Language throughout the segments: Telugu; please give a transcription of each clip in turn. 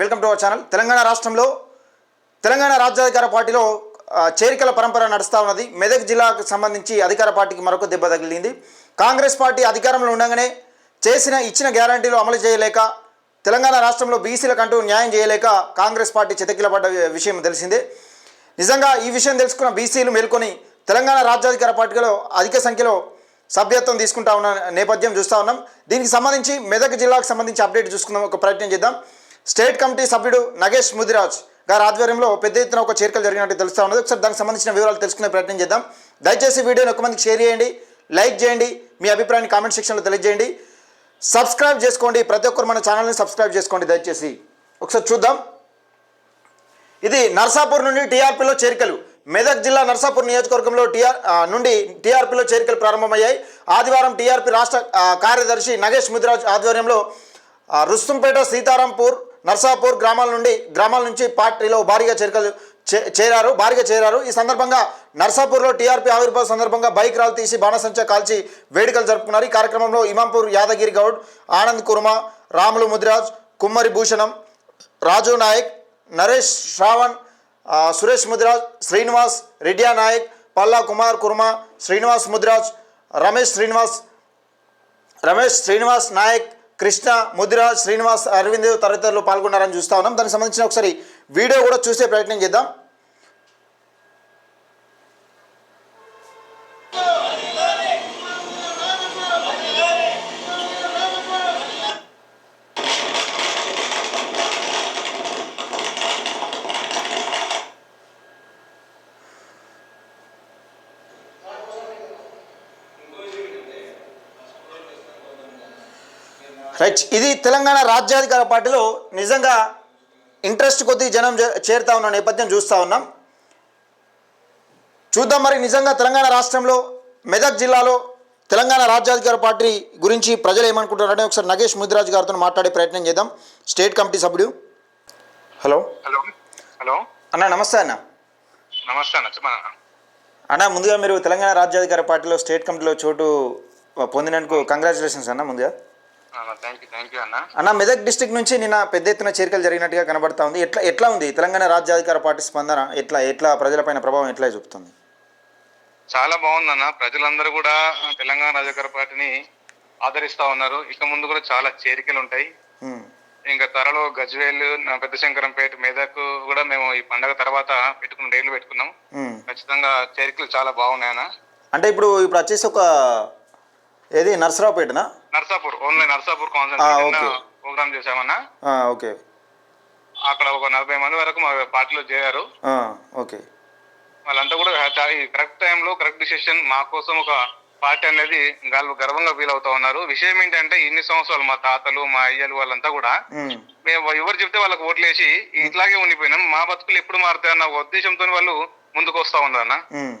Welcome to our channel. Telangana రాష్ట్రంలో తెలంగాణ రాజ్యాధికార పార్టీలో చేరికల పరంపర నడుస్తూ ఉన్నది. మెదక్ జిల్లాకు సంబంధించి అధికార పార్టీకి మరొక దెబ్బ తగిలింది. కాంగ్రెస్ పార్టీ అధికారంలో ఉండగానే చేసిన ఇచ్చిన గ్యారంటీలు అమలు చేయలేక తెలంగాణ రాష్ట్రంలో బీసీలకంటూ న్యాయం చేయలేక కాంగ్రెస్ పార్టీ చితకిలబడ్డ విషయం తెలిసిందే. నిజంగా ఈ విషయం తెలుసుకున్న బీసీలు మేల్కొని తెలంగాణ రాజ్యాధికార పార్టీలో అధిక సంఖ్యలో సభ్యత్వం తీసుకుంటా ఉన్న నేపథ్యం చూస్తూ ఉన్నాం. దీనికి సంబంధించి మెదక్ జిల్లాకు సంబంధించి అప్డేట్ చూసుకుందాం. ఒక ప్రయత్నం చేద్దాం. స్టేట్ కమిటీ సభ్యుడు నగేష్ ముదిరాజ్ గారి ఆధ్వర్యంలో పెద్ద ఎత్తున ఒక చేరికలు జరిగినట్టు తెలుస్తూ ఉన్నది. ఒకసారి దానికి సంబంధించిన వివరాలు తెలుసుకునే ప్రయత్నం చేద్దాం. దయచేసి వీడియోని ఒక మందికి షేర్ చేయండి లైక్ చేయండి మీ అభిప్రాయాన్ని కామెంట్ సెక్షన్లో తెలియజేయండి. సబ్స్క్రైబ్ చేసుకోండి ప్రతి ఒక్కరు మన ఛానల్ని సబ్స్క్రైబ్ చేసుకోండి దయచేసి. ఒకసారి చూద్దాం. ఇది నర్సాపూర్ నుండి టీఆర్పీలో చేరికలు. మెదక్ జిల్లా నర్సాపూర్ నియోజకవర్గంలో టీఆర్ నుండి టీఆర్పీలో చేరికలు ప్రారంభమయ్యాయి. ఆదివారం టీఆర్పీ రాష్ట్ర కార్యదర్శి నగేష్ ముదిరాజ్ ఆధ్వర్యంలో రుస్తుంపేట సీతారాంపూర్ నర్సాపూర్ గ్రామాల నుండి గ్రామాల నుంచి పార్టీలో భారీగా చేరికలు చే- చేరారు భారీగా చేరారు. ఈ సందర్భంగా నర్సాపూర్లో టీఆర్పీ ఆవిర్భావ సందర్భంగా బైక్ రాలు తీసి బాణసంచా కాల్చి వేడుకలు జరుపుకున్నారు. ఈ కార్యక్రమంలో ఇమాంపూర్ యాదగిరి గౌడ్ ఆనంద్ కుర్మ రాములు ముదిరాజ్ కుమ్మరి భూషణం రాజు నాయక్ నరేష్ శ్రావణ్ సురేష్ ముదిరాజ్ శ్రీనివాస్ రెడ్డియా నాయక్ పల్లా కుమార్ కుర్మ శ్రీనివాస్ ముదిరాజ్ రమేష్ శ్రీనివాస్ రమేష్ శ్రీనివాస్ నాయక్ కృష్ణ ముదిరాజ్ శ్రీనివాస్ అరవింద్ తదితరులు పాల్గొన్నారని చూస్తా ఉన్నాం. దానికి సంబంధించిన ఒకసారి వీడియో కూడా చూసే ప్రయత్నం చేద్దాం. రైట్ ఇది తెలంగాణ రాజ్యాధికార పార్టీలో నిజంగా ఇంట్రెస్ట్ కొద్దీ జనం చేరుతా ఉన్న నేపథ్యం చూస్తూ ఉన్నాం. చూద్దాం మరి నిజంగా తెలంగాణ రాష్ట్రంలో మెదక్ జిల్లాలో తెలంగాణ రాజ్యాధికార పార్టీ గురించి ప్రజలు ఏమనుకుంటారంటే ఒకసారి నగేష్ ముదిరాజ్ గారితో మాట్లాడే ప్రయత్నం చేద్దాం. స్టేట్ కమిటీ సభ్యుడు. హలో హలో హలో అన్న నమస్తే అన్న. నమస్తే అన్న అన్న ముందుగా మీరు తెలంగాణ రాజ్యాధికార పార్టీలో స్టేట్ కమిటీలో చోటు పొందినందుకు కంగ్రాచులేషన్స్ అన్న ముందుగా. అన్న అన్న. మెదక్ డిస్టిక్ నుంచి నిన్న పెద్ద ఎత్తున చేరికలు జరిగినట్టుగా కనబడతా ఉంది. ఎట్లా ఎట్లా ఉంది? తెలంగాణ రాజ్యాధికార పార్టీ స్పందన ఎట్లా ఎట్లా ప్రజలపైన ప్రభావం ఎట్లా చూపుతుంది? చాలా బాగుందన్న. ప్రజలందరూ కూడా తెలంగాణ రాజకీయ పార్టీని ఆదరిస్తా ఉన్నారు. ఇక ముందు కూడా చాలా చేరికలు ఉంటాయి. ఇంకా త్వరలో గజ్వేల్ నా పెద్ద శంకరంపేట మెదక్ కూడా మేము ఈ పండగ తర్వాత పెట్టుకున్న డేట్లు పెట్టుకున్నాం. ఖచ్చితంగా చేరికలు చాలా బాగున్నాయన్న. అంటే ఇప్పుడు ఇప్పుడు వచ్చేసి ఒక ఏది నర్సరావుపేటనా? Narsapur only Narsapur okay. Program చేశామన్నా. ఆ, ఓకే. అక్కడ ఒక నలభై మంది వరకు మా పార్టీలో చేరారు. ఓకే. వాళ్ళంతా కూడా కరెక్ట్ టైంలో కరెక్ట్ డిసిషన్ మా కోసం ఒక పార్టీ అనేది వాళ్ళు గర్వంగా ఫీల్ అవుతా ఉన్నారు. విషయం ఏంటంటే ఇన్ని సంవత్సరాలు మా తాతలు మా అయ్యలు వాళ్ళంతా కూడా మేము. ఎవరు చెప్తే వాళ్ళకి ఓట్లేసి ఇట్లాగే ఉండిపోయినాం. మా బతుకులు ఎప్పుడు మారుతాయన్న ఒక ఉద్దేశంతో వాళ్ళు ముందుకు వస్తా ఉన్నారు అన్న. ఉమ్.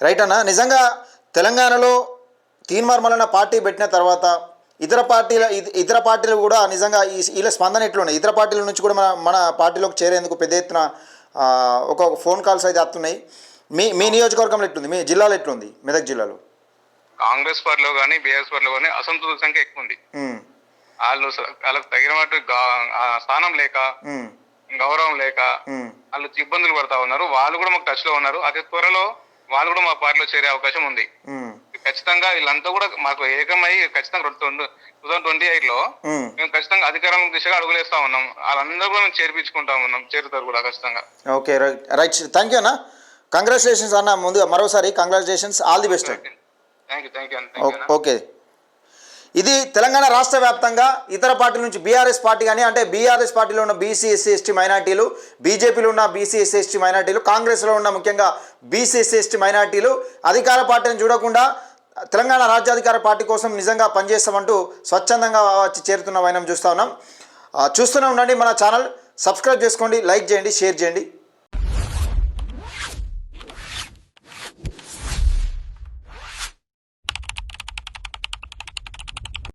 రైట్ అన్న నిజంగా తెలంగాణలో తీన్మార్ మల్లన్న పార్టీ పెట్టిన తర్వాత ఇతర పార్టీల ఇత- ఇతర పార్టీలు కూడా నిజంగా ఈ వీళ్ళ స్పందన ఎట్లున్నాయి? ఇతర పార్టీల నుంచి కూడా మన మన పార్టీలోకి చేరేందుకు పెద్ద ఎత్తున ఒక ఫోన్ కాల్స్ అయితే వస్తున్నాయి మీ మీ నియోజకవర్గంలో ఎట్లుంది? మీ జిల్లాలో ఎట్లుంది? మెదక్ జిల్లాలో? కాంగ్రెస్ పార్టీలో కానీ బీఆర్ఎస్ పార్టీలో కానీ అసంతృప్తి సంఖ్య ఎక్కువ ఉంది వాళ్ళు వాళ్ళకి తగినట్టు స్థానం లేక గౌరవం లేక వాళ్ళు ఇబ్బందులు పడతా ఉన్నారు. వాళ్ళు కూడా మాకు టచ్లో ఉన్నారు. అతి త్వరలో వాళ్ళు కూడా మా పార్టీలో చేరే అవకాశం ఉంది. ఖచ్చితంగా వీళ్ళంతా కూడా మాకు ఏకమై ఖచ్చితంగా టూ థౌసండ్ ట్వంటీ ఎయిట్లో. మేము ఖచ్చితంగా అధికారం దిశగా అడుగులేస్తా ఉన్నాం. వాళ్ళందరూ కూడా మేము చేర్పించుకుంటా ఉన్నాం చేరుతారు కూడా ఖచ్చితంగా. Okay right right. Thank you అన్న. కంగ్రాచులేషన్స్ అన్న ముందుగా మరోసారి congratulations all the best thank you thank you thank you okay ఇది తెలంగాణ రాష్ట్ర వ్యాప్తంగా ఇతర పార్టీల నుంచి బీఆర్ఎస్ పార్టీ కానీ అంటే బీఆర్ఎస్ పార్టీలో ఉన్న బీసీ ఎస్సీ ఎస్టీ మైనార్టీలు బీజేపీలో ఉన్న బీసీ ఎస్సీ ఎస్టీ మైనార్టీలు కాంగ్రెస్లో ఉన్న ముఖ్యంగా బీసీ ఎస్సీ ఎస్టీ మైనార్టీలు అధికార పార్టీని చూడకుండా తెలంగాణ రాజ్యాధికార పార్టీ కోసం నిజంగా పనిచేస్తామంటూ స్వచ్ఛందంగా వచ్చి చేరుతున్న వైనం చూస్తూ ఉన్నాం. చూస్తూనే ఉండండి మన ఛానల్. సబ్స్క్రైబ్ చేసుకోండి లైక్ చేయండి షేర్ చేయండి.